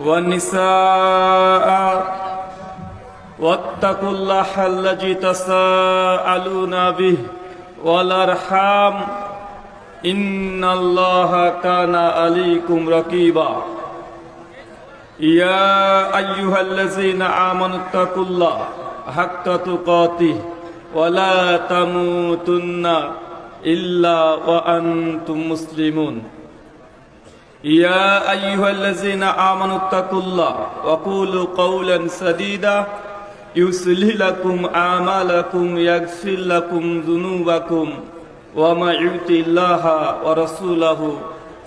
والنساء واتقوا الله الذي تساءلون به والأرحام إن الله كان عليكم رقيبا يا أيها الذين آمنوا اتقوا الله حق تقاته ولا تموتن إلا وأنتم مسلمون يا أيها الذين آمنوا اتقوا الله وقولوا قولا سديدا. يصلح لكم أعمالكم يغفر لكم ذنوبكم. وما يؤتي الله ورسوله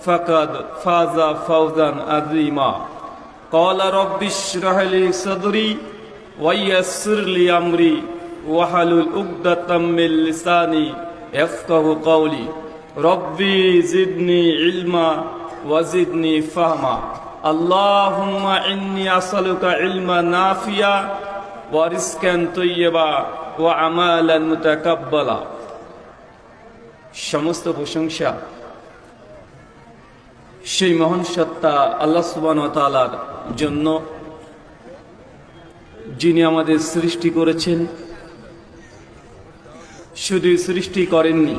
فقد فاز فوزا عظيما. قال رب اشرح لي صدري ويسر لي أمري. واحلل عقدة من لساني يفقه قولي. ربي زدني علما. ওয়াজিদনি ফাহমা। আল্লাহুম্মা ইন্নি ইলমা নাফিয়া ওয়া রিজকান তাইয়্যিবা ওয়া সমস্ত প্রশংসা সেই মহান সত্তা আল্লাহ ওয়া জন্য যিনি আমাদের সৃষ্টি করেছেন। শুধু সৃষ্টি করেননি,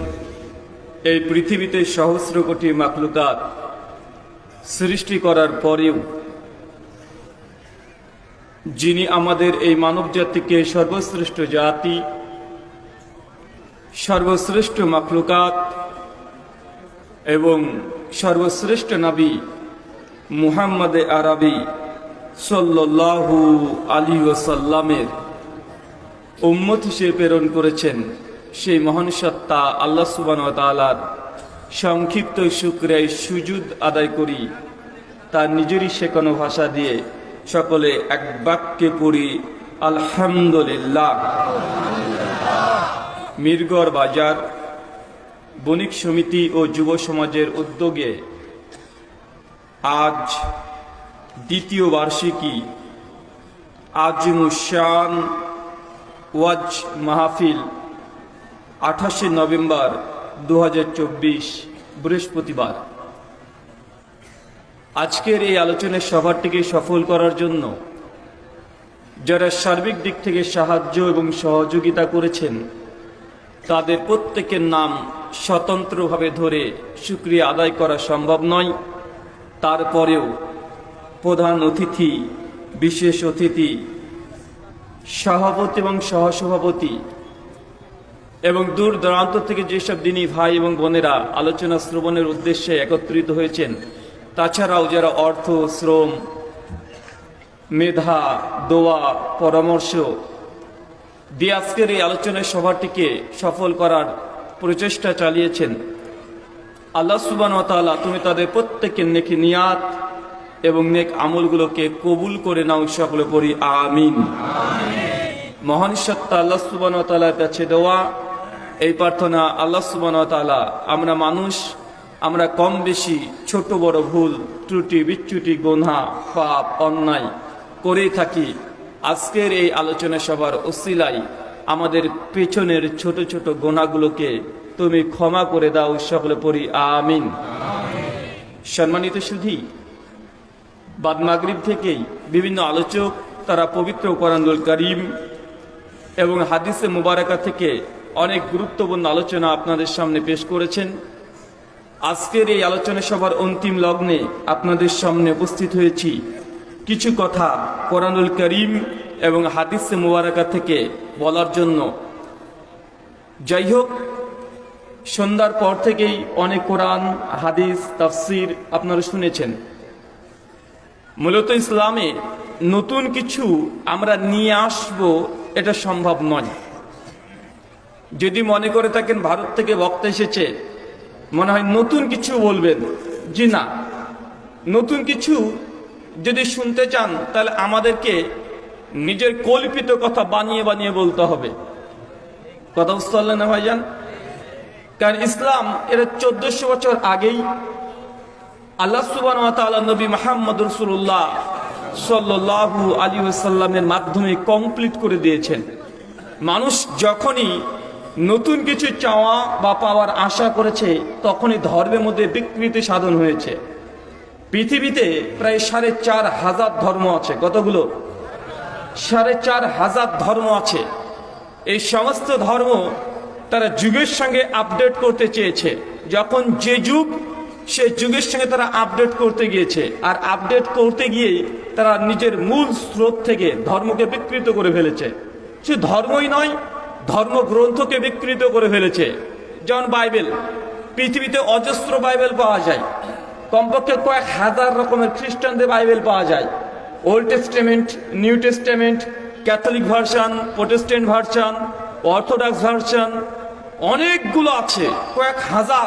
এই পৃথিবীতে সহস্র কোটি মাকলুকাত সৃষ্টি করার পরেও যিনি আমাদের এই মানব জাতিকে সর্বশ্রেষ্ঠ জাতি, সর্বশ্রেষ্ঠ মাকলুকাত এবং সর্বশ্রেষ্ঠ নবী মুহাম্মদে আরবি সাল্লাহু আলী ওসাল্লামের উম্মত হিসেবে প্রেরণ করেছেন সেই মহান সত্তা আল্লাহ সুবান তালার সংক্ষিপ্ত শুক্রায় সুজুদ আদায় করি। তার নিজেরই শেখানো ভাষা দিয়ে সকলে এক বাক্যে পড়ি, আলহামদুলিল্লাহ। মিরগড় বাজার, বণিক সমিতি ও যুব সমাজের উদ্যোগে আজ দ্বিতীয় বার্ষিকী। আজিমুসান ওয়াজ মাহফিল, আঠাশে নভেম্বর দু হাজার চব্বিশ বৃহস্পতিবার। আজকের এই আলোচনার সভাটিকে সফল করার জন্য যারা সার্বিক দিক থেকে সাহায্য এবং সহযোগিতা করেছেন, তাদের প্রত্যেকের নাম স্বতন্ত্রভাবে ধরে সুক্রিয়া আদায় করা সম্ভব নয়। তারপরেও প্রধান অতিথি, বিশেষ অতিথি, সভাপতি এবং সহসভাপতি এবং দূর দূরান্ত থেকে যেসব দিনই ভাই এবং বোনেরা আলোচনা শ্রবণের উদ্দেশ্যে একত্রিত হয়েছেন, তাছাড়াও যারা অর্থ, শ্রম, মেধা, দোয়া, পরামর্শ দিয়ে আজকের এই আলোচনা সভাটিকে সফল করার প্রচেষ্টা চালিয়েছেন, আল্লাহ সুবান তালা তুমি তাদের প্রত্যেকের নেকি নিয়াত এবং নেক আমলগুলোকে কবুল করে নাও সকলে পড়ি, আমিন। মহান সত্তা আল্লাহ সুবান তালার কাছে দেওয়া এই প্রার্থনা আল্লাহ সুবান তালা আমরা মানুষ, আমরা কম বেশি ছোট বড় ভুল, ত্রুটি বিচ্যুটি গোনা পাপ, অন্যায় করেই থাকি। আজকের এই আলোচনা সভার ওসিলাই আমাদের পেছনের ছোট ছোট গোনাগুলোকে তুমি ক্ষমা করে দাও, সকলে পড়ি আমিন। সম্মানিত সুধী, বাদ মাগরিব থেকেই বিভিন্ন আলোচক, তারা পবিত্র কোরআনুল করিম এবং হাদিসে মুবারকা থেকে অনেক গুরুত্বপূর্ণ আলোচনা আপনাদের সামনে পেশ করেছেন। আজকের এই আলোচনা সভার অন্তিম লগ্নে আপনাদের সামনে উপস্থিত হয়েছি। কিছু কথা কোরআনুল করিম এবং হাদিসে মুবারকা থেকে বলার জন্য। যাই হোক সন্ধ্যার পর থেকেই অনেক কোরআন, হাদিস, তাফসির আপনারা শুনেছেন। মূলত ইসলামে নতুন কিছু আমরা নিয়ে আসব এটা সম্ভব নয়। যদি মনে করে থাকেন ভারত থেকে বক্তা এসেছে, মনে হয় নতুন কিছু বলবেন। জি না। নতুন কিছু যদি শুনতে চান, তাহলে আমাদেরকে নিজের কল্পিত কথা বানিয়ে বানিয়ে বলতে হবে। কথা বুঝতে পারলেন না ভাইজান? কারণ ইসলাম এটা চোদ্দশো বছর আগেই আল্লাহ সুবান নবী মাহমদ রসুল্লাহ সাল্লু আলী সাল্লামের মাধ্যমে কমপ্লিট করে দিয়েছেন। মানুষ যখনই নতুন কিছু চাওয়া বা পাওয়ার আশা করেছে, তখনই ধর্মের মধ্যে বিকৃতি সাধন হয়েছে। পৃথিবীতে প্রায় সাড়ে চার হাজার ধর্ম আছে। কতগুলো? সাড়ে চার হাজার ধর্ম আছে। এই সমস্ত ধর্ম তারা যুগের সঙ্গে আপডেট করতে চেয়েছে। যখন যে যুগ, সে যুগের সঙ্গে তারা আপডেট করতে গিয়েছে। আর আপডেট করতে গিয়েই তারা নিজের মূল স্রোত থেকে ধর্মকে বিকৃত করে ফেলেছে। সে ধর্মই নয় ধর্মগ্রন্থকে বিকৃত করে ফেলেছে। যেমন বাইবেল, পৃথিবীতে অজস্র বাইবেল পাওয়া যায়। কমপক্ষে কয়েক হাজার রকমের খ্রিস্টানদের বাইবেল পাওয়া যায়। Old Testament, New Testament, Catholic version, Protestant version, Orthodox version, অনেকগুলো আছে। কয়েক হাজার।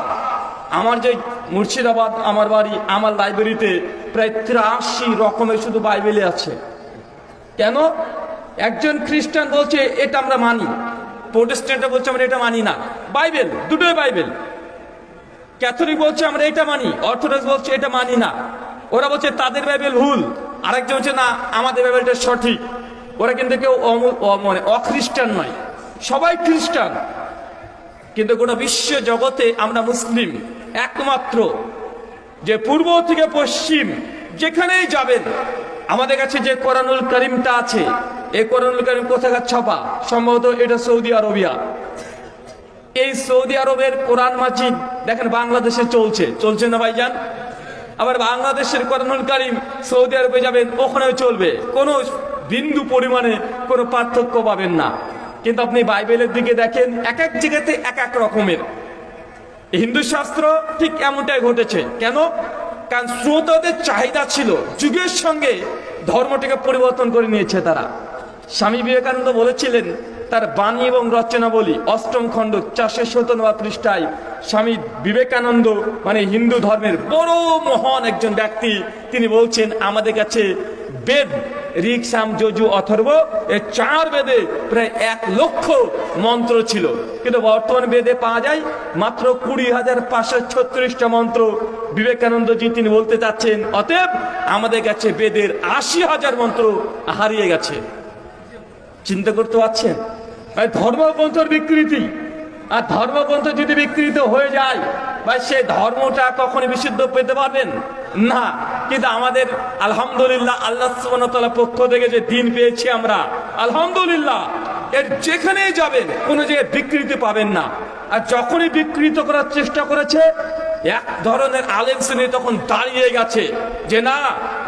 আমার যে মুর্শিদাবাদ, আমার বাড়ি, আমার লাইব্রেরিতে প্রায় তিরাশি রকমের শুধু বাইবেলে আছে। কেন? একজন খ্রিস্টান বলছে, এটা আমরা মানি। প্রোটেস্ট্যান্টরা বলছে, আমরা এটা মানি না। বাইবেল দুটোই বাইবেল ক্যাথলিক বলছে, আমরা এটা মানি। অর্থোডক্স বলছে, এটা মানি না। ওরা বলছে, তাদের বাইবেল ভুল। আরেকজন বলছে, না, আমাদের বাইবেলটা সঠিক। ওরা কিন্তু কেউ মানে অখ্রিস্টান নয়, সবাই খ্রিস্টান। কিন্তু গোটা বিশ্ব জগতে আমরা মুসলিম, একমাত্র, যে পূর্ব থেকে পশ্চিম, যেখানেই যাবেন, আমাদের কাছে যে কোরআনুল করিমটা আছে এই কোরআনুল কারিম কোথাকার ছাপা? সম্ভবত এটা সৌদি আরবিয়া। এই সৌদি আরবের কোরআন মাজিদ, দেখেন বাংলাদেশে চলছে। চলছে না ভাইজান? আবার বাংলাদেশের কোরআনুল কারিম সৌদি আরবে যাবেন, ওখানেও চলবে। কোনো বিন্দু পরিমাণে কোনো পার্থক্য পাবেন না। কিন্তু আপনি বাইবেলের দিকে দেখেন, এক এক জায়গাতে এক এক রকমের। হিন্দু শাস্ত্র ঠিক এমনটাই ঘটেছে। কেন? কারণ শ্রোতাদের চাহিদা ছিল। যুগের সঙ্গে ধর্মটিকে পরিবর্তন করে নিয়েছে তারা। স্বামী বিবেকানন্দ বলেছিলেন, তার বাণী এবং রচনা বলি অষ্টম খণ্ড চারশো সতেরো পৃষ্ঠায় স্বামী বিবেকানন্দ মানে হিন্দু ধর্মের বড় মহান একজন ব্যক্তি, তিনি বলছেন, আমাদের কাছে বেদ ঋক সাম যজু, অথর্ব এই চার বেদে প্রায় এক লক্ষ মন্ত্র ছিল। কিন্তু বর্তমান বেদে পাওয়া যায় মাত্র কুড়ি হাজার পাঁচশো ছত্রিশটা মন্ত্র বিবেকানন্দজি তিনি বলতে চাচ্ছেন, অতএব আমাদের কাছে বেদের আশি হাজার মন্ত্র হারিয়ে গেছে। চিন্তা করতে পারছেন? ভাই, ধর্মগ্রন্থের বিকৃতি। আর ধর্মগ্রন্থ যদি বিকৃত হয়ে যায়, ভাই সে ধর্মটা কখনই বিশুদ্ধ পেতে পারবেন? না। কিন্তু আমাদের আলহামদুলিল্লাহ, আল্লাহ সুবহানাহু পক্ষ থেকে যে দিন পেয়েছি আমরা, আলহামদুলিল্লাহ, এর যেখানেই যাবেন, কোনো জায়গায় বিকৃতি পাবেন না। আর যখনই বিকৃত করার চেষ্টা করেছে এক ধরনের আলেম শ্রেণি তখন দাঁড়িয়ে গেছে যে না,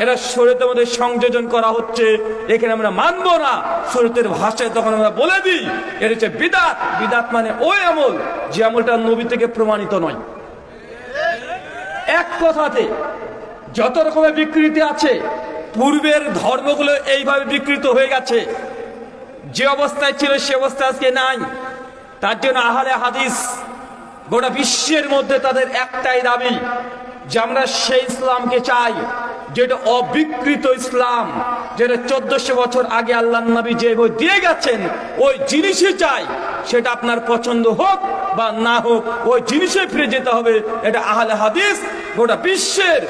এরা শরীয়তের মধ্যে সংযোজন করা হচ্ছে, এখানে আমরা মানবো না। শরীয়তের ভাষায় তখন আমরা বলে দিই, এটা হচ্ছে বিদাত। বিদাত মানে ওই আমল, যে আমলটা নবী থেকে প্রমাণিত নয়। এক কথাতে, যত রকমের বিকৃতি আছে, পূর্বের ধর্মগুলো এইভাবে বিকৃত হয়ে গেছে। যে অবস্থায় ছিল সে অবস্থা আজকে নাই। তার জন্য আহলে হাদিস গোটা বিশ্বের মধ্যে তাদের একটাই দাবি যে আমরা সেই ইসলামকে চাই, যেটা অবিকৃত ইসলাম, যেটা চোদ্দশো বছর আগে আল্লাহ নবী যে বই দিয়ে গেছেন, ওই জিনিসই চাই। সেটা আপনার পছন্দ হোক বা না হোক, ওই জিনিসে ফিরে যেতে হবে। এটা আহলে হাদিস, গোটা বিশ্বের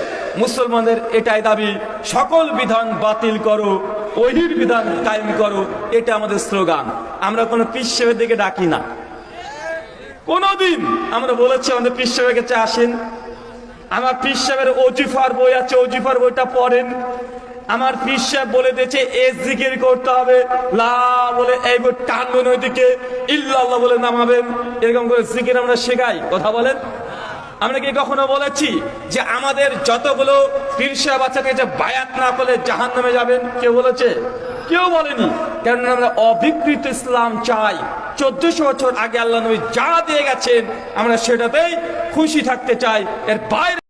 মুসলমানদের এটাই দাবি, সকল বিধান বাতিল করো, ওহির বিধান কায়েম করো, এটা আমাদের স্লোগান। আমরা কোনো পিসের দিকে ডাকি না। কোনদিন আমরা বলেছি আমাদের পীর সাহেবের কাছে আসেন। আমার পীর সাহেবের অজিফার বই আছে, অজিফার বইটা পড়েন। আমার পীর সাহেব বলে দিয়েছে, এ জিকির করতে হবে। লা বলে, এই বই টানবেন ওইদিকে, ইল্লাল্লাহ বলে নামাবেন। এরকম করে জিকির আমরা শেখাই। কথা বলেন? আমরা কি কখনো বলেছি যে আমাদের যতগুলো পীর সাহেব আছে যে বায়াত না করলে জাহান নামে যাবেন? কেউ বলেছে? কেউ বলেনি। কেন আমরা অবিকৃত ইসলাম চাই। চোদ্দশো বছর আগে আল্লাহ নবী যা দিয়ে গেছেন, আমরা সেটাতেই খুশি থাকতে চাই। এর বাইরে